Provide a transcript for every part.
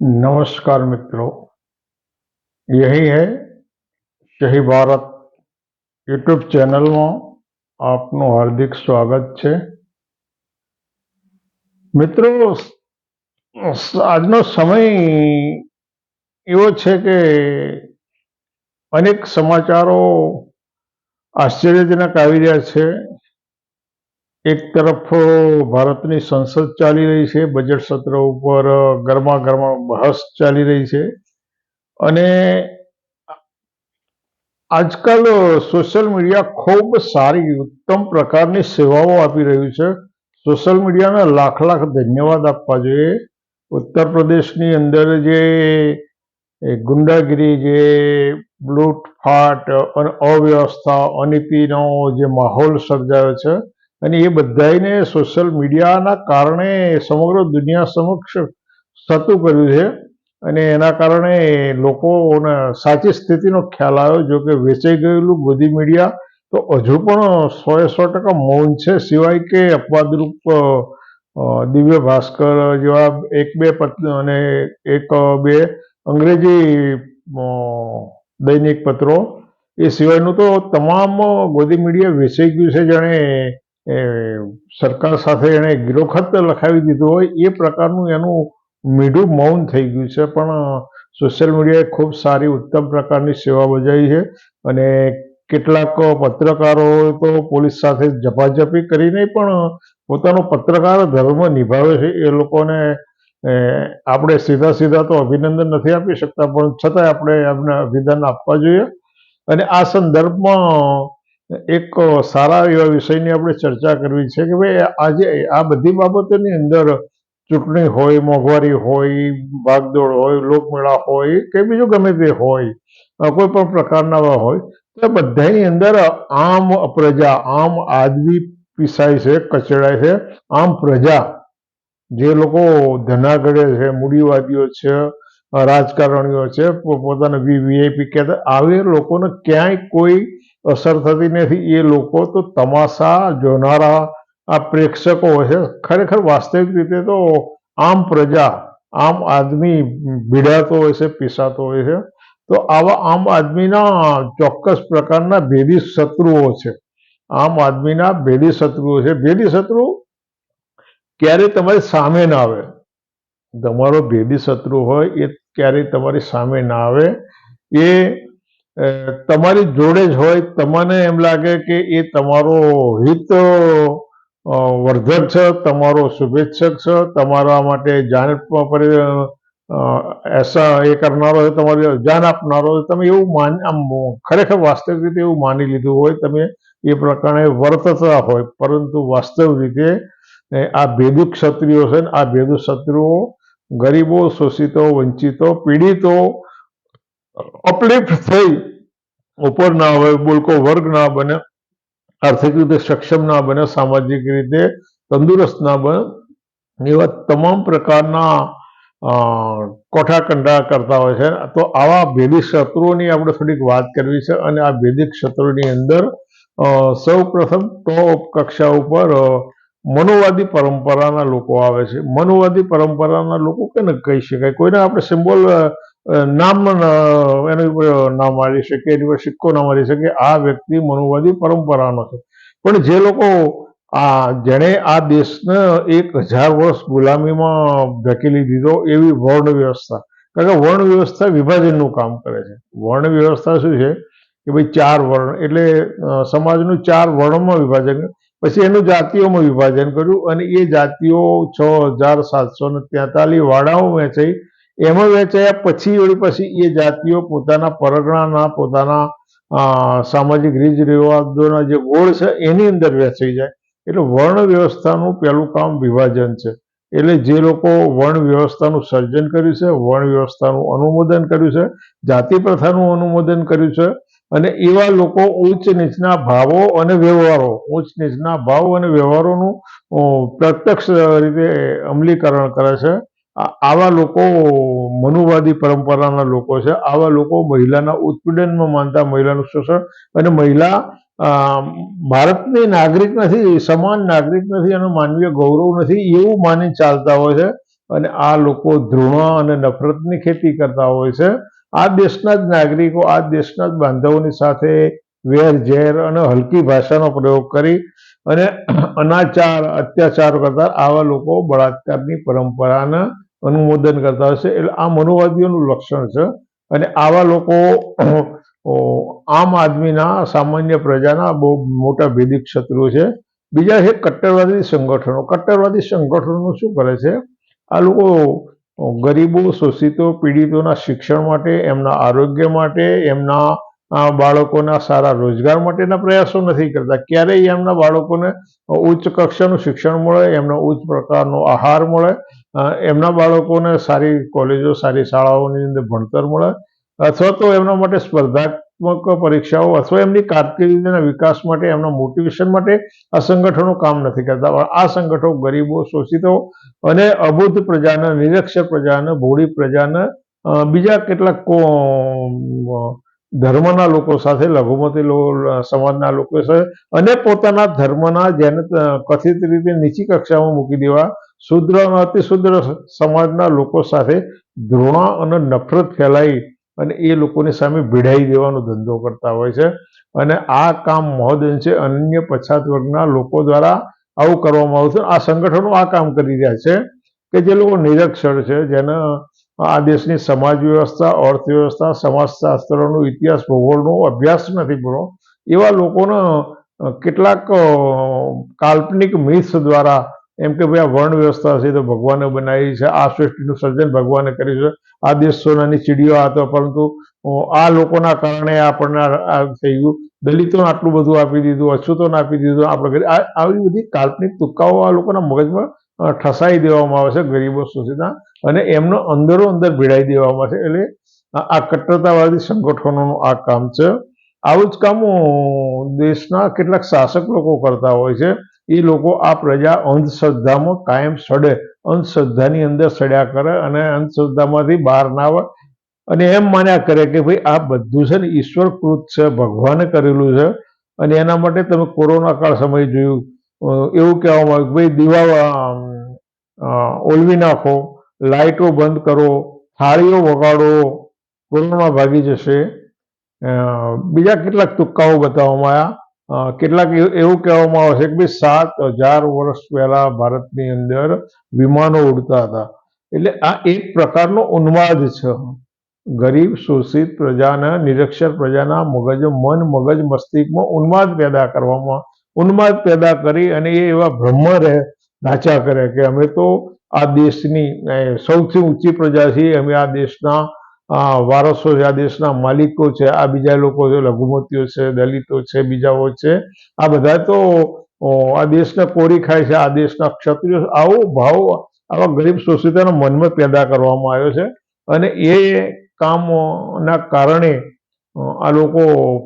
नमस्कार मित्रों यही है શહી ભારત યુટ્યુબ ચેનલમાં આપનું હાર્દિક સ્વાગત છે મિત્રો સ- આજનો સમય એવો છે કે અનેક સમાચારો આશ્ચર્યજનક આવી રહ્યા છે એક તરફ ભારતની સંસદ ચાલી રહી છે, બજેટ સત્ર ઉપર ગરમા ગરમા બહસ ચાલી રહી છે. અને આજકાલ સોશિયલ મીડિયા ખૂબ સારી, ઉત્તમ પ્રકારની સેવાઓ આપી રહ્યું છે. સોશિયલ મીડિયાને લાખ લાખ ધન્યવાદ આપવા જોઈએ. ઉત્તર પ્રદેશની અંદર જે ગુંડાગીરી, જે લૂંટફાટ અને અવ્યવસ્થા, અનીતિનો જે માહોલ સર્જાયો છે અને એ બધાયને સોશિયલ મીડિયાના કારણે સમગ્ર દુનિયા સમક્ષ થતું કર્યું છે. અને એના કારણે લોકોને સાચી સ્થિતિનો ખ્યાલ આવ્યો. જો કે વેચાઈ ગયેલું ગોદી મીડિયા તો હજુ પણ સો એ સો ટકા મૌન છે. સિવાય કે અપવાદરૂપ દિવ્ય ભાસ્કર જેવા એક બે અને એક, બે અંગ્રેજી દૈનિક પત્રો. એ સિવાયનું તો તમામ ગોદી મીડિયા વેચાઈ ગયું છે. જાણે એ, સરકાર સાથે એણે ગિરોખત લખાવી દીધું હોય એ પ્રકારનું એનું મીઠું મૌન થઈ ગયું છે. પણ સોશિયલ મીડિયાએ ખૂબ સારી ઉત્તમ પ્રકારની સેવા બજાવી છે અને કેટલાક પત્રકારો તો પોલીસ સાથે ઝપાઝપી કરીને પણ પોતાનો પત્રકાર ધર્મ નિભાવે છે. એ લોકોને આપણે સીધા સીધા તો અભિનંદન નથી આપી શકતા પણ છતાંય આપણે એમને અભિનંદન આપવા જોઈએ. અને આ સંદર્ભમાં એક સારા એવા વિષયની આપણે ચર્ચા કરવી છે કે ભાઈ આજે આ બધી બાબતોની અંદર ચૂંટણી હોય, મોંઘવારી હોય ભાગદોડ હોય, લોકમેળા હોય, કે બીજું ગમે તે હોય કોઈ પણ પ્રકારના હોય, તો બધાની અંદર આમ પ્રજા, આમ આદમી પીસાય છે, કચડાય છે, આમ પ્રજા, જે લોકો ધનાગઢે છે, મૂડીવાદીઓ છે, રાજકારણીઓ છે પોતાના વીઆઈપી કહેતા, આવે લોકોને ક્યાંય કોઈ અસર થતી નથી. એ લોકો તો તમાશા જોનારા, આ પ્રેક્ષકો છે, ખરેખર વાસ્તવિક રીતે તો આમ પ્રજા, આમ આદમી ભીડાતો હોય છે, પીસાતો હોય છે. તો આવા આમ આદમીના ચોક્કસ પ્રકારના ભેદી શત્રુઓ છે. આમ આદમીના ભેદી શત્રુઓ છે. ભેદી શત્રુ ક્યારેય તમારી સામે ના આવે? તમારો ભેદી શત્રુ હોય એ ક્યારેય તમારી સામે ના આવે? એ તમારી જોડે જ હોય, તમને એમ લાગે કે એ તમારો હિત વર્ધક છે, તમારો શુભેચ્છક છે, તમારા માટે પર એસા એ કરનારો છે, તમારી જાન આપનારો છે, તમે એવું માન, આમ ખરેખર વાસ્તવિક રીતે એવું માની લીધું હોય, તમે એ પ્રકારે વર્તતા હોય, પરંતુ વાસ્તવિક રીતે આ ભેદુ ક્ષત્રિયો છે ને, આ ભેદુ શત્રુઓ ગરીબો, શોષિતો, વંચિતો, પીડિતો અપલિફ્ટ થઈ ઉપર ના આવે બોલકો વર્ગ ના બને આર્થિક રીતે સક્ષમ ના બને સામાજિક રીતે તંદુરસ્ત ના બને એવા તમામ પ્રકારના અ, કોઠાકંડા કરતા હોય છે. તો આવા ભેદી શત્રુઓની આપણે થોડીક વાત કરવી છે અને આ ભેદી શત્રુની અંદર સૌ પ્રથમ ટોપ કક્ષા ઉપર મનોવાદી પરંપરાના લોકો આવે છે. મનોવાદી પરંપરાના લોકો કેને કહી શકાય? કોઈને આપણે સિમ્બોલ નામ એની ઉપર ના મારી શકે, એની ઉપર સિક્કો ના મારી શકે, આ વ્યક્તિ મનોવાદી પરંપરાનો છે. પણ જે લોકો આ, જેણે આ દેશને એક હજાર વર્ષ ગુલામીમાં ધકેલી દીધો એવી વર્ણ વ્યવસ્થા. કારણ કે વર્ણ વ્યવસ્થા વિભાજનનું કામ કરે છે. વર્ણ વ્યવસ્થા શું છે? કે ભાઈ ચાર વર્ણ, એટલે સમાજનું ચાર વર્ણમાં વિભાજન પછી એનું જાતિઓમાં વિભાજન કર્યું અને એ જાતિઓ છ હજાર સાતસો ને તેતાલીસ વાડાઓ વહેંચાઈ એમાં વેચાયા પછી વળી પછી એ જાતિઓ પોતાના પરગણાના, પોતાના સામાજિક રીત રિવાજોના જે ગોળ છે એની અંદર વેચાઈ જાય. એટલે વર્ણ વ્યવસ્થાનું પહેલું કામ વિભાજન છે. એટલે જે લોકો વર્ણ વ્યવસ્થાનું સર્જન કર્યું છે, વર્ણ વ્યવસ્થાનું અનુમોદન કર્યું છે, જાતિ પ્રથાનું અનુમોદન કર્યું છે, અને એવા લોકો ઉચ્ચ નીચના ભાવો અને વ્યવહારો, ઉચ્ચ નીચના ભાવ અને વ્યવહારોનું પ્રત્યક્ષ રીતે અમલીકરણ કરે છે. આવા લોકો મનુવાદી પરંપરાના લોકો છે. આવા લોકો મહિલાના ઉત્પીડનમાં માનતા મહિલાનું શોષણ અને મહિલા ભારતની નાગરિક નથી, સમાન નાગરિક નથી એનું માનવીય ગૌરવ નથી એવું માની ચાલતા હોય છે. અને આ લોકો ધૃણા અને નફરતની ખેતી કરતા હોય છે. આ દેશના જ નાગરિકો, આ દેશના જ બાંધવોની સાથે વેર ઝેર અને હલકી ભાષાનો પ્રયોગ કરી અને અનાચાર, અત્યાચાર કરતા આવા લોકો બળાત્કારની પરંપરાને અનુમોદન કરતા છે એટલે આ મનોવાદીઓનું લક્ષણ છે. અને આવા લોકો આમ આદમીના, સામાન્ય પ્રજાના બહુ મોટા ભેદિક શત્રુ છે. બીજા છે કટ્ટરવાદી સંગઠનો. કટ્ટરવાદી સંગઠનો શું કરે છે? આ લોકો ગરીબો, શોષિતો, પીડિતોના શિક્ષણ માટે, એમના આરોગ્ય માટે, એમના બાળકોના સારા રોજગાર માટેના પ્રયાસો નથી કરતા. ક્યારેય એમના બાળકોને ઉચ્ચ કક્ષાનું શિક્ષણ મળે, એમનો ઉચ્ચ પ્રકારનો આહાર મળે એમના બાળકોને સારી કોલેજો, સારી શાળાઓની અંદર ભણતર મળે, અથવા તો એમના માટે સ્પર્ધાત્મક પરીક્ષાઓ અથવા એમની કારકિર્દીના વિકાસ માટે, એમના મોટિવેશન માટે આ સંગઠનો કામ નથી કરતા. આ સંગઠનો ગરીબો, શોષિતો અને અબુદ્ધ પ્રજાને, નિરક્ષર પ્રજાને, ભોળી પ્રજાને બીજા કેટલાક ધર્મના લોકો સાથે, લઘુમતી સમાજના લોકો સાથે અને પોતાના ધર્મના જેને કથિત રીતે નીચી કક્ષામાં મૂકી દેવા, શુદ્ર અને અતિશુદ્ર સમાજના લોકો સાથે ધૃણા અને નફરત ફેલાઈ અને એ લોકોની સામે ભીડાઈ દેવાનો ધંધો કરતા હોય છે. અને આ કામ મહોદંશે અન્ય પછાત વર્ગના લોકો દ્વારા આવું કરવામાં આવતું આ સંગઠનો આ કામ કરી રહ્યા છે કે જે લોકો નિરક્ષર છે, જેને આ દેશની સમાજ વ્યવસ્થા અર્થવ્યવસ્થા, સમાજશાસ્ત્રનો ઇતિહાસ, ભૂગોળનો અભ્યાસ નથી પૂરો. એવા લોકોનો કેટલાક કાલ્પનિક મિથ્સ દ્વારા એમ કે ભાઈ આ વર્ણ વ્યવસ્થા છે તો ભગવાને બનાવી છે, આ સૃષ્ટિનું સર્જન ભગવાને કર્યું છે, આ દેશ સોનાની ચીડીઓ હતો પરંતુ આ લોકોના કારણે આપણને આ થઈ ગયું. દલિતોને આટલું બધું આપી દીધું, અછૂતોને આપી દીધું આપણે આવી બધી કાલ્પનિક તુક્કાઓ આ લોકોના મગજમાં ઠસાઈ દેવામાં આવે છે ગરીબો સુધીના અને એમનો અંદરો અંદર ભીડાઈ દેવામાં આવે છે. એટલે આ કટ્ટરતાવાદી સંગઠનોનું આ કામ છે. આવું જ કામો દેશના કેટલાક શાસક લોકો કરતા હોય છે. એ લોકો આ પ્રજા અંધશ્રદ્ધામાં કાયમ સડે, અંધશ્રદ્ધાની અંદર સડ્યા કરે અને અંધશ્રદ્ધામાંથી બહાર ના આવે. અને એમ માન્યા કરે કે ભાઈ આ બધું છે ને ઈશ્વરકૃત છે, ભગવાને કરેલું છે. અને એના માટે તમે કોરોના કાળ સમય જોયું એવું કહેવામાં આવ્યું કે ભાઈ દીવા ઓલવી નાખો લાઇટો બંધ કરો, થાળીઓ વગાડો કોરોના ભાગી જશે. બીજા કેટલાક તુક્કાઓ બતાવવામાં આવ્યા. કેટલાક એવું કહેવામાં આવે છે કે ભાઈ સાત હજાર વર્ષ પહેલા ભારતની અંદર વિમાનો ઉડતા હતા. એટલે આ એક પ્રકારનો ઉન્માદ છે. ગરીબ, શોષિત પ્રજાના, નિરક્ષર પ્રજાના મગજ, મન, મગજ, મસ્તિષ્કમાં ઉન્માદ પેદા કરવામાં, ઉન્માદ પેદા કરી અને એ એવા ભ્રમ રહે નાચા કરે કે અમે તો આ દેશની સૌથી ઊંચી પ્રજા છીએ, અમે આ દેશના વારસો છે, આ દેશના માલિકો છે, આ બીજા લોકો છે, લઘુમતીઓ છે, દલિતો છે, બીજાઓ છે, આ બધા તો આ દેશને કોરી ખાય છે, આ દેશના ક્ષત્રિયો, આવો ભાવ, આવા ગરીબ સોસાયટીના મનમાં પેદા કરવામાં આવ્યો છે. અને એ કામના કારણે આ લોકો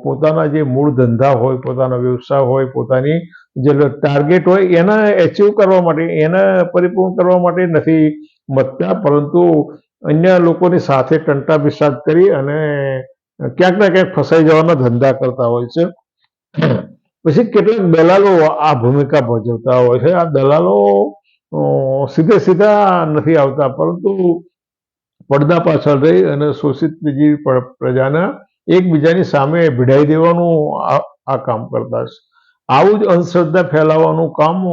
પોતાના જે મૂળ ધંધા હોય, પોતાના વ્યવસાય હોય, પોતાની જે ટાર્ગેટ હોય, એને એચીવ કરવા માટે, એને પરિપૂર્ણ કરવા માટે નથી મતતા પરંતુ અન્ય લોકોની સાથે ટંટા વિસાદ કરી અને ક્યાંક ને ક્યાંક ફસાઈ જવાના ધંધા કરતા હોય છે. પછી કેટલાક દલાલો આ ભૂમિકા ભજવતા હોય છે. આ દલાલો સીધે સીધા નથી આવતા, પરંતુ પડદા પાછળ રહી અને શોષિત બીજી પ્ર- પ્રજાને એકબીજાની સામે ભીડાઈ દેવાનું આ કામ કરતા છે આવું જ અંધશ્રદ્ધા ફેલાવવાનું કામ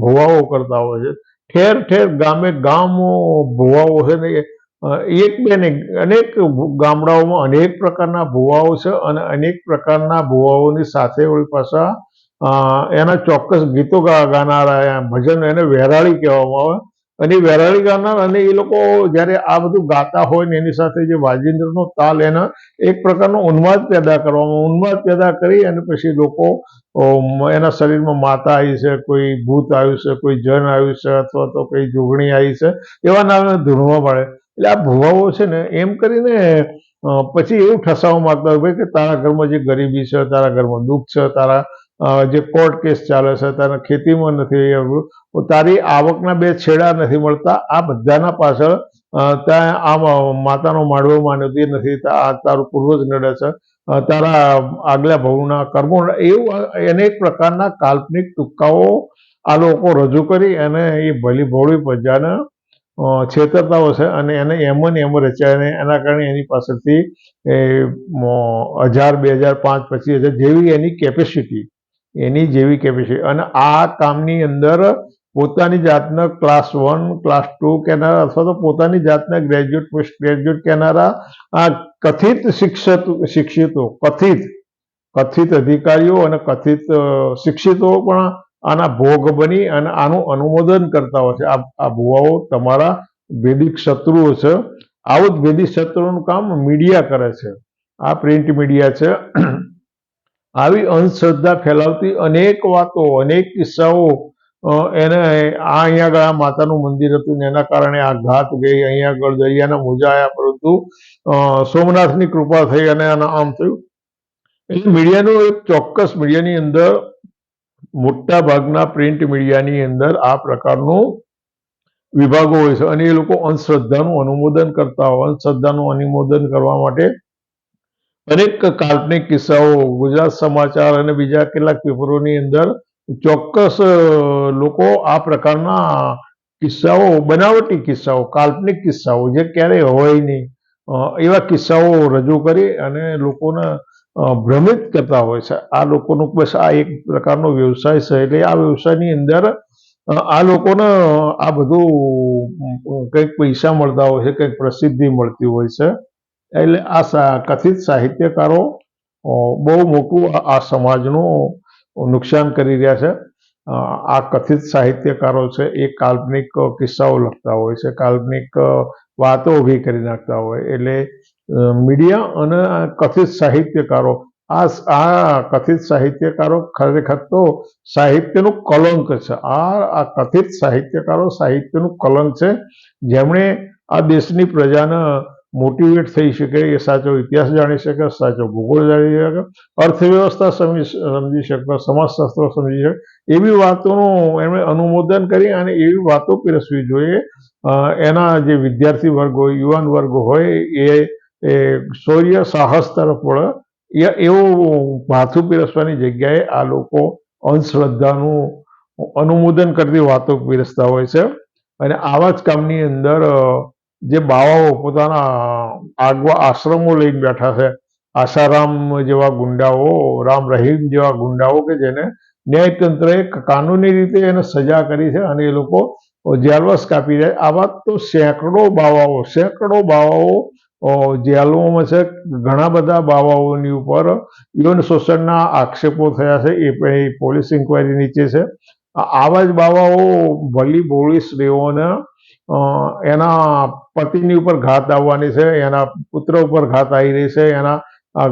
ભુવાઓ કરતા હોય છે. ઠેર ઠેર ગામે ગામ ભુવાઓ છે ને એક બે ને અનેક ગામડાઓમાં અનેક પ્રકારના ભુવાઓ છે અને અનેક પ્રકારના ભુવાઓની સાથે વળી પાછા એના ચોક્કસ ગીતો ગા- ગાનારા ભજન એને વહેરાળી કહેવામાં આવે. અને વેરાળી ગાનાર અને એ લોકો જ્યારે આ બધું ગાતા હોય ને એની સાથે જે વાજિંદ્રનો તાલ એના એક પ્રકારનો ઉન્માદ પેદા કરવામાં, ઉન્માદ પેદા કરી અને પછી લોકો એના શરીરમાં માતા આવી છે, કોઈ ભૂત આવ્યું છે, કોઈ જન આવ્યું છે અથવા તો કોઈ જોગણી આવી છે, એવા નામે ધૂણવા પડે. એટલે આ ભુવાઓ છે ને એમ કરીને પછી એવું ઠસાવવા માંગતા હોય કે તારા ઘરમાં જે ગરીબી છે, તારા ઘરમાં દુઃખ છે, તારા જે કોર્ટ કેસ ચાલે છે તને ખેતીમાં નથી તારી આવકના બે છેડા નથી મળતા. આ બધાના પાછળ ત્યાં આ માતાનો માળવો માન્યો તે નથી. તારું પૂર્વજ નડે છે. તારા આગલા ભવના કર્મો. એવું અનેક પ્રકારના કાલ્પનિક તુક્કાઓ આ લોકો રજૂ કરી અને એ ભલી ભોળી પ્રજાને છેતરતાઓ છે અને એને એમ ને એમ રચ્યા અને એના કારણે એની પાસેથી હજાર, બે હજાર, પાંચ, પચીસ હજાર જેવી એની કેપેસિટી એની જેવી કેપેસિટી અને આ કામની અંદર પોતાની જાતને ક્લાસ વન ક્લાસ ટુ કહેનારા અથવા તો પોતાની જાતને ગ્રેજ્યુએટ પોસ્ટ ગ્રેજ્યુએટ કહેનારા આ કથિત શિક્ષક, શિક્ષિતો, કથિત કથિત અધિકારીઓ અને કથિત શિક્ષિતો પણ આના ભોગ બની અને આનું અનુમોદન કરતા હોય છે. આ ભુવાઓ તમારા વેદિક શત્રુઓ છે. આવું જ વેદિક શત્રુઓનું કામ મીડિયા કરે છે. આ પ્રિન્ટ મીડિયા છે. આવી અંધશ્રદ્ધા ફેલાવતી અનેક વાતો, અનેક કિસ્સાઓ એને આ અહીંયા આગળ આ માતાનું મંદિર હતું ને એના કારણે આ ઘાત ગઈ, અહીંયા આગળ દરિયાના મોજા આવ્યા પરંતુ સોમનાથની કૃપા થઈ અને આમ થયું. એટલે મીડિયાનું એક ચોક્કસ મીડિયાની અંદર, મોટા ભાગના પ્રિન્ટ મીડિયાની અંદર આ પ્રકારનું વિભાગો હોય છે. અને એ લોકો અંધશ્રદ્ધાનું અનુમોદન કરતા હોય, અંધશ્રદ્ધાનું અનુમોદન કરવા માટે અનેક કાલ્પનિક કિસ્સાઓ, ગુજરાત સમાચાર અને બીજા કેટલાક પેપરોની અંદર ચોક્કસ લોકો આ પ્રકારના કિસ્સાઓ, બનાવટી કિસ્સાઓ, કાલ્પનિક કિસ્સાઓ જે ક્યારેય હોય નહીં એવા કિસ્સાઓ રજૂ કરી અને લોકોને ભ્રમિત કરતા હોય છે. આ લોકોનું બસ આ એક પ્રકારનો વ્યવસાય છે. એટલે આ વ્યવસાયની અંદર આ લોકોને આ બધું કંઈક પૈસા મળતા હોય છે, કંઈક પ્રસિદ્ધિ મળતી હોય છે. એટલે આ કથિત સાહિત્યકારો બહુ મોટું આ- સમાજનું નુકસાન કરી રહ્યા છે. આ કથિત સાહિત્યકારો છે એ કાલ્પનિક કિસ્સાઓ લખતા હોય છે, કાલ્પનિક વાતો ઊભી કરી નાખતા હોય. એટલે મીડિયા અને કથિત સાહિત્યકારો, આ આ કથિત સાહિત્યકારો ખરેખર તો સાહિત્યનું કલંક છે. આ આ કથિત સાહિત્યકારો સાહિત્યનું કલંક છે. જેમણે આ દેશની પ્રજાને મોટિવેટ થઈ શકે એ સાચો ઇતિહાસ જાણી શકે, સાચો ભૂગોળ જાણી શકે, અર્થવ્યવસ્થા સમજી સમજી શકે, સમાજશાસ્ત્ર સમજી શકે, એવી વાતોનું એમણે અનુમોદન કરી અને એવી વાતો પીરસવી જોઈએ. એના જે વિદ્યાર્થી વર્ગ હોય, યુવાન વર્ગ હોય, એ શૌર્ય સાહસ તરફ વળે એવું માથું પીરસવાની જગ્યાએ આ લોકો અંધશ્રદ્ધાનું અનુમોદન કરતી વાતો પીરસતા હોય છે. અને આવા જ કામની અંદર જે બાવાઓ પોતાના આગવા આશ્રમો લઈને બેઠા છે, આશારામ જેવા ગુંડાઓ, રામ રહીમ જેવા ગુંડાઓ કે જેને ન્યાયતંત્રએ કાનૂની રીતે એને સજા કરી છે અને એ લોકો જેલવાસ કાપી જાય આવા તો સેંકડો બાવાઓ સેંકડો બાવાઓ જેલોમાં છે. ઘણા બધા બાવાઓની ઉપર યૌન શોષણના આક્ષેપો થયા છે. એ પોલીસ ઇન્કવાયરી નીચે છે. આવા જ બાવાઓ ભલી બોળી સ્ત્રીઓને એના પતિની ઉપર ઘાત આવવાની છે, એના પુત્ર ઉપર ઘાત આવી રહી છે, એના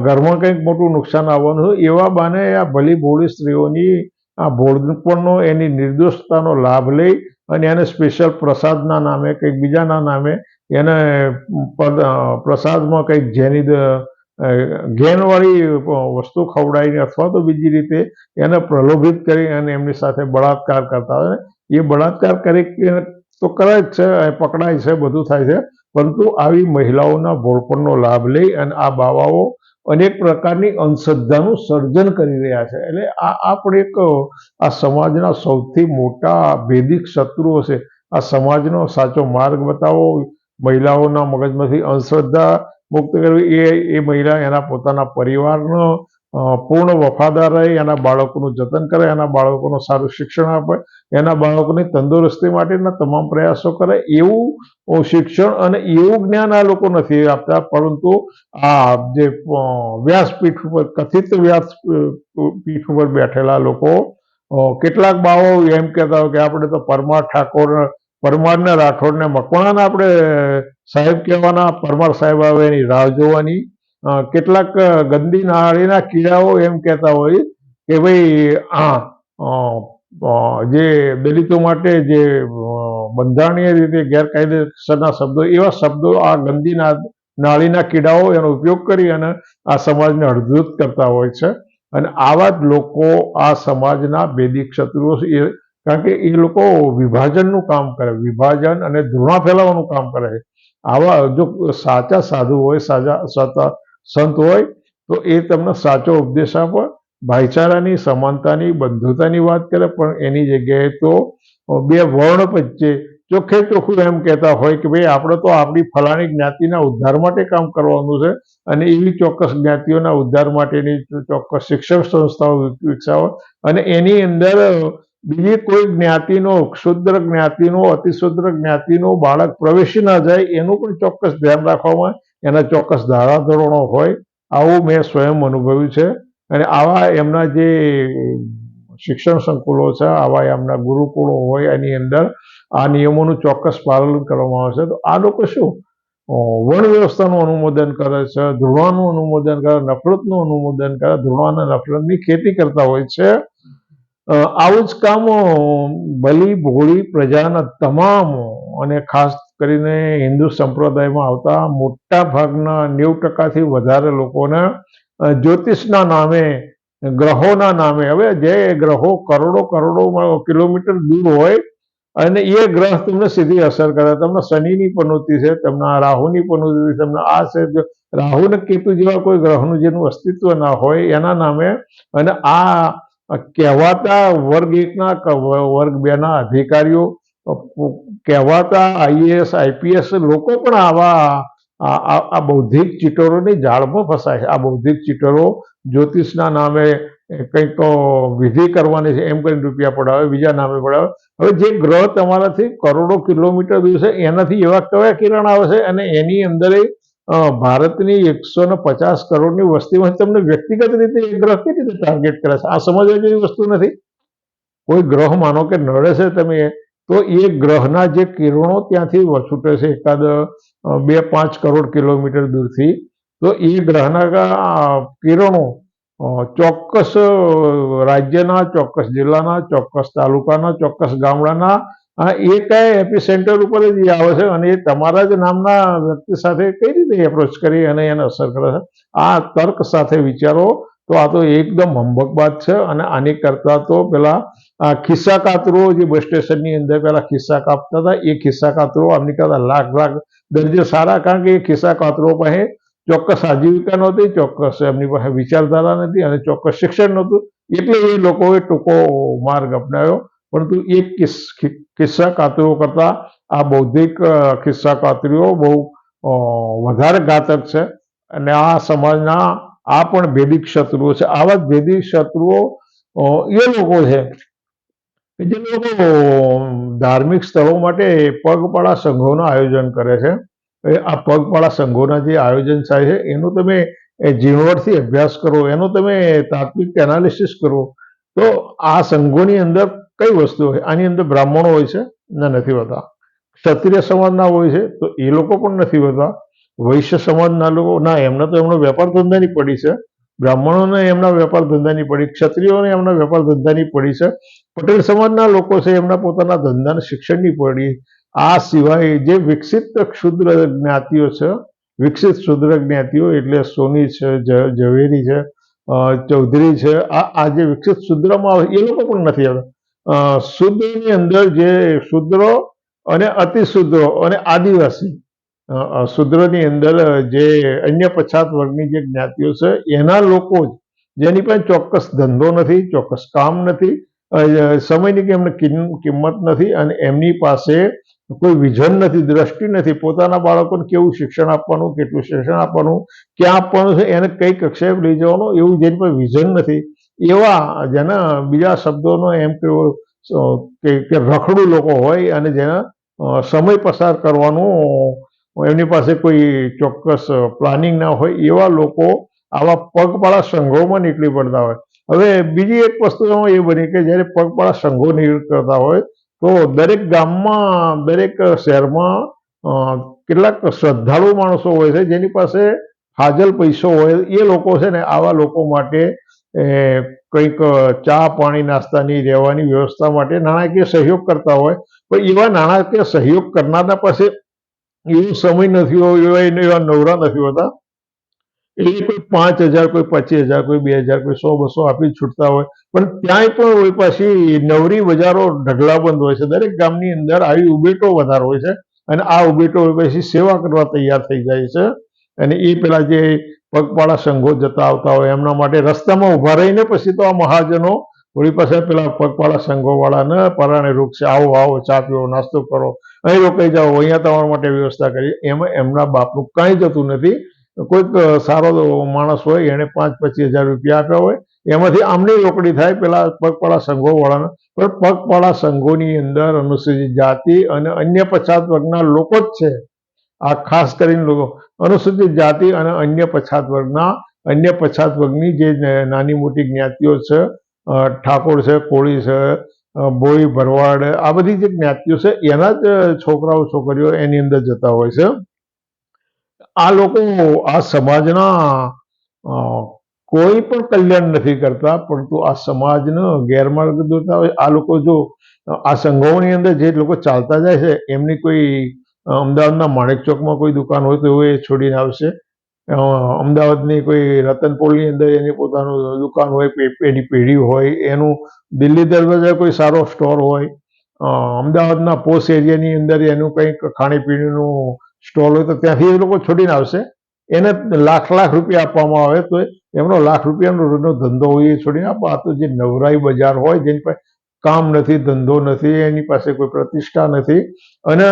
ઘરમાં કંઈક મોટું નુકસાન આવવાનું છે, એવા બાને આ ભલી ભોળી સ્ત્રીઓની આ ભોળપણનો એની નિર્દોષતાનો લાભ લઈ અને એને સ્પેશિયલ પ્રસાદના નામે, કંઈક બીજાના નામે એને પ્રસાદમાં કંઈક જેની ઘેનવાળી વસ્તુ ખવડાવીને અથવા તો બીજી રીતે એને પ્રલોભિત કરી અને એમની સાથે બળાત્કાર કરતા હોય. એ બળાત્કાર કરી તો કરે જ છે પકડાય છે, બધું થાય છે. પરંતુ આવી મહિલાઓના ભોળપણનો લાભ લઈ અને આ બાવાઓ અનેક પ્રકારની અંધશ્રદ્ધાનું સર્જન કરી રહ્યા છે. એટલે આ આપણે એક, આ સમાજના સૌથી મોટા ભેદિક શત્રુઓ છે. આ સમાજનો સાચો માર્ગ બતાવો. મહિલાઓના મગજમાંથી અંધશ્રદ્ધા મુક્ત કરવી. એ એ મહિલા એના પોતાના પરિવારનો પૂર્ણ વફાદાર રહે, એના બાળકોનું જતન કરે, એના બાળકોનું સારું શિક્ષણ આપે, એના બાળકોની તંદુરસ્તી માટેના તમામ પ્રયાસો કરે, એવું શિક્ષણ અને એવું જ્ઞાન આ લોકો નથી આપતા, પરંતુ આ જે વ્યાસપીઠ ઉપર, કથિત વ્યાસ પીઠ ઉપર બેઠેલા લોકો કેટલાક બાવો એમ કહેતા હોય કે આપણે તો પરમાર ઠાકોર, પરમારને રાઠોડને મકવાણાને આપણે સાહેબ કહેવાના, પરમાર સાહેબ આવે એની રાહ જોવાની. કેટલાક ગંદી નાળીના કીડાઓ એમ કહેતા હોય કે ભાઈ, આ જે દલિતો માટે જે બંધારણીય રીતે ગેરકાયદેસરના શબ્દો, એવા શબ્દો આ ગંદી નાળીના કીડાઓ એનો ઉપયોગ કરી અને આ સમાજને અડધૂત કરતા હોય છે. અને આવા જ લોકો આ સમાજના બેદિક શત્રુઓ એ, કારણ કે એ લોકો વિભાજનનું કામ કરે, વિભાજન અને ધૃણા ફેલાવવાનું કામ કરે. આવા જો સાચા સાધુ હોય, સાચા સાચા સંત હોય, તો એ તમને સાચો ઉપદેશ આપે. ભાઈચારાની, સમાનતાની, બંધુતાની વાત કરે, પણ એની જગ્યાએ તો બે વર્ણ વચ્ચે ચોખ્ખે ચોખ્ખું એમ કહેતા હોય કે ભાઈ, આપણે તો આપણી ફલાણી જ્ઞાતિના ઉદ્ધાર માટે કામ કરવાનું છે અને એવી ચોક્કસ જ્ઞાતિઓના ઉદ્ધાર માટેની ચોક્કસ શિક્ષણ સંસ્થાઓ વિકસાવે. અને એની અંદર બીજી કોઈ જ્ઞાતિનો, ક્ષુદ્ર જ્ઞાતિનો, અતિશુદ્ર જ્ઞાતિનો બાળક પ્રવેશી ના જાય, એનું પણ ચોક્કસ ધ્યાન રાખવામાં એના ચોક્કસ ધારાધોરણો હોય, આવું મેં સ્વયં અનુભવ્યું છે. અને આવા એમના જે શિક્ષણ સંકુલો છે, આવા એમના ગુરુકુળો હોય, એની અંદર આ નિયમોનું ચોક્કસ પાલન કરવામાં આવે છે. તો આ લોકો શું? વણ વ્યવસ્થાનું અનુમોદન કરે છે ધૃણાનું અનુમોદન કરે, નફરતનું અનુમોદન કરે ધૃણા અને નફરતની ખેતી કરતા હોય છે. આવું જ કામ બલી, ભોળી પ્રજાના તમામ અને ખાસ કરીને હિન્દુ સંપ્રદાયમાં આવતા મોટા ભાગના નેવું ટકાથી વધારે લોકોને જ્યોતિષના નામે, ગ્રહોના નામે, હવે જે ગ્રહો કરોડો કરોડો કિલોમીટર દૂર હોય અને એ ગ્રહ તમને સીધી અસર કરે. તમને શનિની પનોતી છે, તમને રાહુની પનોતી છે, તમને આ છે. રાહુ ને કેતુ જેવા કોઈ ગ્રહનું જેનું અસ્તિત્વ ના હોય એના નામે અને આ કહેવાતા વર્ગ એકના વર્ગ બેના અધિકારીઓ કહેવાતા આઈએએસ, આઈપીએસ લોકો પણ આવા આ બૌદ્ધિક ચીટરોની જાળમાં ફસાય છે. આ બૌદ્ધિક ચીટરો જ્યોતિષના નામે કંઈક વિધિ કરવાની છે, એમ કરીને રૂપિયા પડાવે, બીજા નામે પડાવે. હવે જે ગ્રહ તમારાથી કરોડો કિલોમીટર દૂર છે, એનાથી એવા કયા કિરણ આવે છે? અને એની અંદર ભારતની એકસો ને પચાસ કરોડની વસ્તીમાં તમને વ્યક્તિગત રીતે એ ગ્રહ કેવી રીતે ટાર્ગેટ કરે છે? આ સમજવા જેવી વસ્તુ નથી. કોઈ ગ્રહ માનો કે નડે છે તમે તો એ ગ્રહના જે કિરણો ત્યાંથી છૂટે છે એકાદ બે પાંચ કરોડ કિલોમીટર દૂરથી, તો એ ગ્રહના કિરણો ચોક્કસ રાજ્યના, ચોક્કસ જિલ્લાના, ચોક્કસ તાલુકાના, ચોક્કસ ગામડાના, આ એ કયા એપી સેન્ટર ઉપર જ આવે છે અને એ તમારા જ નામના વ્યક્તિ સાથે કઈ રીતે એપ્રોચ કરી અને એને અસર કરે છે? આ તર્ક સાથે વિચારો તો આ તો એકદમ હંભક વાત છે અને આની કરતા તો પેલા ખિસ્સા કાતરો જે બસ સ્ટેશનની અંદર પેલા ખિસ્સા કાપતા હતા, એ ખિસ્સા કાતરો આમની કરતા લાખ લાખ દરજે સારા, કારણ કે એ ખિસ્સા કાતરો પાસે ચોક્કસ આજીવિકા નહોતી, ચોક્કસ એમની પાસે વિચારધારા નથી અને ચોક્કસ શિક્ષણ નહોતું. એટલે એ લોકોએ ટૂંકો માર્ગ અપનાવ્યો. પરંતુ એ ખિસ્સા કાતરો કરતા આ બૌદ્ધિક ખિસ્સા કાતરીઓ બહુ વધારે ઘાતક છે. અને આ સમાજના આ પણ ભેદિક શત્રુઓ છે. આવા જ ભેદિક શત્રુઓ એ લોકો છે જે લોકો ધાર્મિક સ્થળો માટે પગપાળા સંઘોનું આયોજન કરે છે. આ પગપાળા સંઘોના જે આયોજન થાય છે, એનો તમે ઝીણવટથી અભ્યાસ કરો, એનો તમે તાત્વિક એનાલિસિસ કરો, તો આ સંઘોની અંદર કઈ વસ્તુ હોય? આની અંદર બ્રાહ્મણો હોય છે? ના, નથી હોતા. ક્ષત્રિય સમાજના હોય છે, તો એ લોકો પણ નથી હોતા. વૈશ્ય સમાજના લોકો, ના એમને તો એમનો વેપાર ધંધાની પડી છે. બ્રાહ્મણોને એમના વેપાર ધંધાની પડી, ક્ષત્રિયોને એમના વેપાર ધંધાની પડી છે. પટેલ સમાજના લોકો છે, એમના પોતાના ધંધાને શિક્ષણની પડી. આ સિવાય જે વિકસિત ક્ષુદ્ર જ્ઞાતિઓ છે, વિકસિત ક્ષુદ્ર જ્ઞાતિઓ એટલે સોની છે ઝવેરી છે ચૌધરી છે, આ આ જે વિકસિત શુદ્રમાં આવે, એ લોકો પણ નથી આવતા. શુદ્રની અંદર જે શુદ્રો અને અતિશુદ્રો અને આદિવાસી શુદ્રની અંદર જે અન્ય પછાત વર્ગની જે જ્ઞાતિઓ છે, એના લોકો જ, જેની પાસે ચોક્કસ ધંધો નથી, ચોક્કસ કામ નથી સમયની કે એમને કિંમ- કિંમત નથી અને એમની પાસે કોઈ વિઝન નથી, દ્રષ્ટિ નથી, પોતાના બાળકોને કેવું શિક્ષણ આપવાનું, કેટલું શિક્ષણ આપવાનું, ક્યાં આપવાનું છે, એને કઈ કક્ષાએ લઈ જવાનું, એવું જેની પાસે વિઝન નથી. એવા જેના બીજા શબ્દોનો એમ કેવો કે રખડું લોકો હોય અને જેના સમય પસાર કરવાનું એમની પાસે કોઈ ચોક્કસ પ્લાનિંગ ના હોય એવા લોકો આવા પગપાળા સંઘોમાં નીકળી પડતા હોય. હવે બીજી એક વસ્તુ એ બની કે જ્યારે પગપાળા સંઘો નીકળતા હોય તો દરેક ગામમાં, દરેક શહેરમાં કેટલાક શ્રદ્ધાળુ માણસો હોય છે જેની પાસે હાજલ પૈસો હોય એ લોકો છે ને આવા લોકો માટે કંઈક ચા પાણી નાસ્તાની રહેવાની વ્યવસ્થા માટે નાણાકીય સહયોગ કરતા હોય. પણ એવા નાણાકીય સહયોગ કરનારના પાસે એવો સમય નથી હોય એવા નવરા નથી હોતા. એ કોઈ પાંચ હજાર, કોઈ પચીસ હજાર, કોઈ બે હજાર, કોઈ સો, બસો આપી છૂટતા હોય. પણ ત્યાંય પણ હોય પાછી નવરી બજારો ઢગલાબંધ હોય છે. દરેક ગામની અંદર આવી ઉબેટો વધારે હોય છે અને આ ઉબેટો પછી સેવા કરવા તૈયાર થઈ જાય છે. અને એ પેલા જે પગપાળા સંઘો જતા આવતા હોય, એમના માટે રસ્તામાં ઊભા રહીને પછી તો આ મહાજનો વળી પાસે પેલા પગપાળા સંઘોવાળા ને પરાણે છે આવો આવો ચા પીવો, નાસ્તો કરો. અહીં રોકાઈ જાઓ, અહીંયા તમારા માટે વ્યવસ્થા કરી એમાં એમના બાપનું કાંઈ જતું નથી. કોઈક સારો માણસ હોય, એને પાંચ પચીસ હજાર રૂપિયા આપ્યા હોય, એમાંથી આમની રોકડી થાય પેલા પગપાળા સંઘોવાળાના. પણ પગપાળા સંઘોની અંદર અનુસૂચિત જાતિ અને અન્ય પછાત વર્ગના લોકો જ છે. આ ખાસ કરીને લોકો. અનુસૂચિત જાતિ અને અન્ય પછાત વર્ગના, અન્ય પછાત વર્ગની જે નાની મોટી જ્ઞાતિઓ છે ઠાકોર છે, કોળી છે બોઈ, ભરવાડ, આ બધી જે જ્ઞાતિઓ છે, એના જ છોકરાઓ, છોકરીઓ એની અંદર જતા હોય છે. આ લોકો, આ સમાજના કોઈ પણ કલ્યાણ નથી કરતા, પરંતુ આ સમાજનો ગેરમાર્ગ દોરતા હોય. આ લોકો જો આ સંઘોની અંદર જે લોકો ચાલતા જાય છે, એમની કોઈ અમદાવાદના માણેક ચોકમાં કોઈ દુકાન હોય તો એ છોડીને આવશે. અમદાવાદની કોઈ રતનપોળની અંદર એની પોતાનું દુકાન હોય એની પેઢી હોય, એનું દિલ્હી દરવાજા કોઈ સારો સ્ટોર હોય અમદાવાદના પોસ્ટ એરિયાની અંદર એનું કંઈક ખાણીપીણીનું સ્ટોલ હોય તો ત્યાંથી એ લોકો છોડીને આવશે. એને લાખ લાખ રૂપિયા આપવામાં આવે તો એમનો લાખ રૂપિયાનો ધંધો હોય એ છોડીને આપો. આ તો જે નવરાઈ બજાર હોય જેની પાસે કામ નથી, ધંધો નથી, એની પાસે કોઈ પ્રતિષ્ઠા નથી અને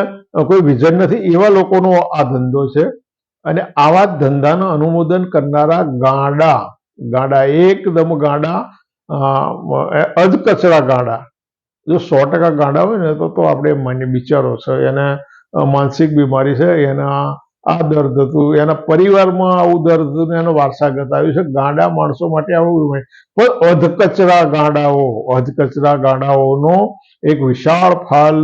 કોઈ વિઝન નથી, એવા લોકોનો આ ધંધો છે. અને આવા ધંધાનું અનુમોદન કરનારા ગાંડા ગાંડા એકદમ ગાંડા અધકચરા ગાંડા જો સો ટકા ગાંડા હોય ને તો તો આપણે માન્ય બિચારો છે, એને માનસિક બીમારી છે, એના આ દર્દ હતું, એના પરિવારમાં આવું દર્દ હતું એનો વારસાગત આવ્યું છે ગાંડા માણસો માટે આવું. પણ અધકચરા ગાંડાઓ, અધકચરા ગાંડાઓનો એક વિશાળ ફાલ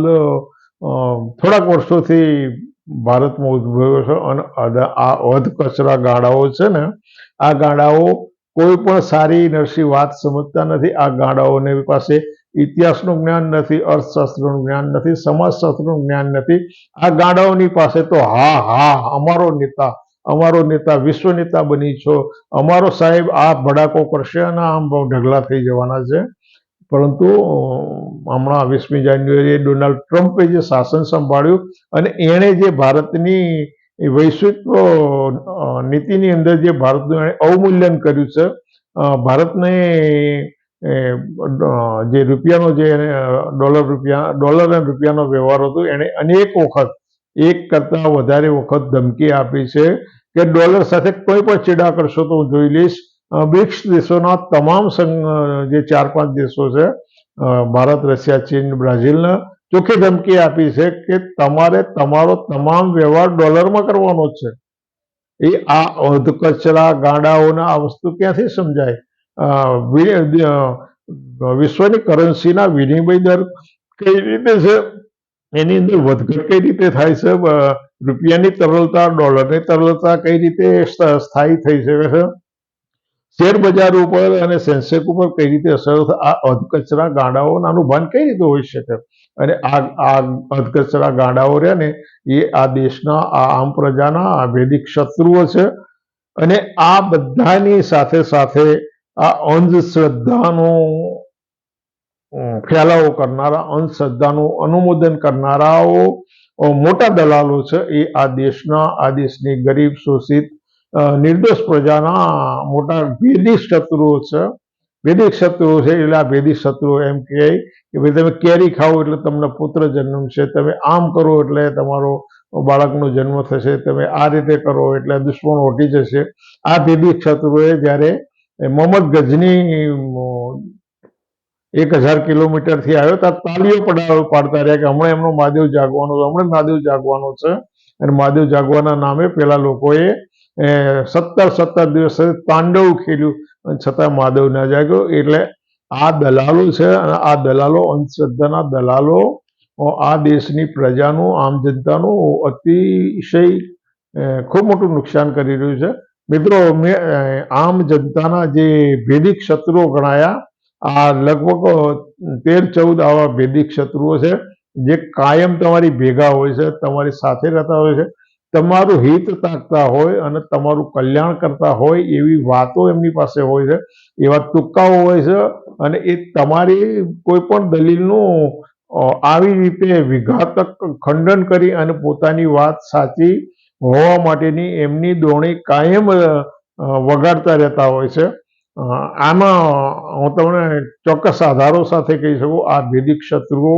થોડાક વર્ષોથી ભારતમાં ઉદ્ભવ્યો છે અને અધ- આ અધકચરા ગાંડાઓ છે ને, આ ગાડાઓ કોઈ પણ સારી નરસી વાત સમજતા નથી. આ ગાડાઓને પાસે ઇતિહાસનું જ્ઞાન નથી, અર્થશાસ્ત્રનું જ્ઞાન નથી, સમાજશાસ્ત્રનું જ્ઞાન નથી. આ ગાડાઓની પાસે તો હા હા, અમારો નેતા અમારો નેતા વિશ્વ નેતા બની છો. અમારો સાહેબ આ ભડાકો કરશે અને આમ ઢગલા થઈ જવાના છે. પરંતુ હમણાં વીસમી જાન્યુઆરીએ ડોનાલ્ડ ટ્રમ્પે જે શાસન સંભાળ્યું અને એણે જે ભારતની વૈશ્વિક નીતિની અંદર જે ભારતનું એણે અવમૂલ્યન કર્યું છે ભારતને જે રૂપિયાનો જે ડોલર રૂપિયા, ડોલર અને રૂપિયાનો વ્યવહાર હતો, એણે અનેક વખત, એક કરતાં વધારે વખત ધમકી આપી છે કે ડોલર સાથે કોઈ પણ ચેડા કરશો તો હું જોઈ લઈશ. બ્રિક્સ દેશોના તમામ સંઘ જે ચાર પાંચ દેશો છે ભારત, રશિયા, ચીન, બ્રાઝિલને ચોખ્ખી ધમકી આપી છે કે તમારે તમારો તમામ વ્યવહાર ડોલરમાં કરવાનો છે. એ આ અધકચરા ગાંડાઓના આ વસ્તુ ક્યાંથી સમજાય? વિશ્વની કરન્સીના વિનિમય દર કઈ રીતે છે? એની અંદર વધઘટ કઈ રીતે થાય છે? રૂપિયાની તરલતા, ડોલરની તરલતા કઈ રીતે સ્થાયી થઈ શકે છે? શેર બજાર ઉપર અને સેન્સેક ઉપર કઈ રીતે અસર આ અધકચરા ગાંડાઓ આનું ભાન કઈ રીતે હોઈ શકે? અને આ આ અધકચરા ગાંડાઓ રહ્યા ને, એ આ દેશના, આ આમ પ્રજાના, આ વૈદિક શત્રુઓ છે. અને આ બધાની સાથે સાથે આ અંધશ્રદ્ધાનો ફેલાવો કરનારા, અંધશ્રદ્ધાનું અનુમોદન કરનારાઓ મોટા દલાલો છે. એ આ દેશના, આ દેશની ગરીબ, શોષિત નિર્દોષ પ્રજાના મોટા વેદિક શત્રુઓ છે. વેદિક શત્રુઓ છે એટલે આ વેદિક શત્રુઓ એમ કહે કે ભાઈ તમે કેરી ખાઓ એટલે તમને પુત્ર જન્મશે તમે આમ કરો એટલે તમારો બાળકનો જન્મ થશે. તમે આ રીતે કરો એટલે દુશ્મન ઓટી જશે. આ વેદિક શત્રુએ જ્યારે મોહમ્મદ ગજની એક હજાર કિલોમીટરથી આવ્યો ત્યાં તાલીઓ પડાવ પાડતા રહ્યા કે હમણાં એમનો મહાદેવ જાગવાનો છે, હમણાં મહાદેવ જાગવાનો છે. અને મહાદેવ જાગવાના નામે પેલા લોકોએ એ, સત્તર સત્તર દિવસ તાંડવ ખેલ્યું અને છતાં માધવ ના જાગ્યો. એટલે આ દલાલો છે અને આ દલાલો અંધશ્રદ્ધાના દલાલો. આ દેશની પ્રજાનું આમ જનતાનું અતિશય ખૂબ મોટું નુકસાન કરી રહ્યું છે. મિત્રો આમ જનતાના જે ભેદિક શત્રુઓ ગણાયા આ લગભગ તેર ચૌદ આવા ભેદિક શત્રુઓ છે જે કાયમ તમારી ભેગા હોય છે તમારી સાથે રહેતા હોય છે. તમારું હિત તાકતા હોય અને તમારું કલ્યાણ કરતા હોય એવી વાતો એમની પાસે હોય છે. એવા તુક્કાઓ હોય છે અને એ તમારી કોઈ પણ દલીલનું આવી રીતે વિઘાતક ખંડન કરી અને પોતાની વાત સાચી હોવા માટેની એમની દોણી કાયમ વગાડતા રહેતા હોય છે. આમાં હું તમને ચોક્કસ આધારો સાથે કહી શકું, આ ભેદિક શત્રુઓ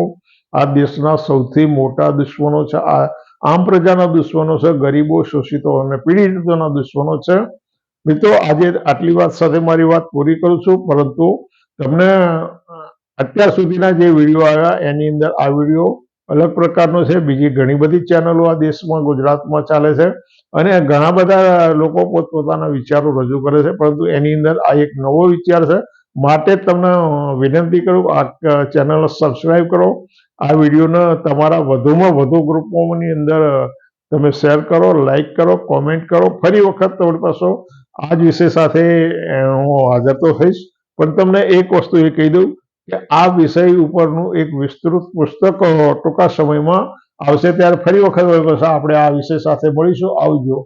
આ દેશના સૌથી મોટા દુશ્મનો છે. આ આમ પ્રજાના દુશ્મનો છે, ગરીબો, શોષિતો અને પીડિતોના દુશ્મનો છે. મિત્રો, આજે આટલી વાત સાથે મારી વાત પૂરી કરું છું, પરંતુ તમને અત્યાર સુધીના જે વીડિયો આવ્યા, એની અંદર આ વીડિયો અલગ પ્રકારનો છે. બીજી ઘણી બધી ચેનલો આ દેશમાં, ગુજરાતમાં ચાલે છે અને ઘણા બધા લોકો પોતપોતાના વિચારો રજૂ કરે છે, પરંતુ એની અંદર આ એક નવો વિચાર છે. માટે તમને વિનંતી કરું, આ ચેનલ સબસ્ક્રાઈબ કરો. આ વિડીયોને તમારા વધુમાં વધુ ગ્રુપોની અંદર તમે શેર કરો, લાઈક કરો, કોમેન્ટ કરો. ફરી વખત તમારી પાસે આ જ વિષય સાથે હું હાજર તો થઈશ. પણ તમને એક વસ્તુ એ કહી દઉં કે આ વિષય ઉપરનું એક વિસ્તૃત પુસ્તક ટૂંકા સમયમાં આવશે. ત્યારે ફરી વખત આપણે આ વિષય સાથે મળીશું. આવજો.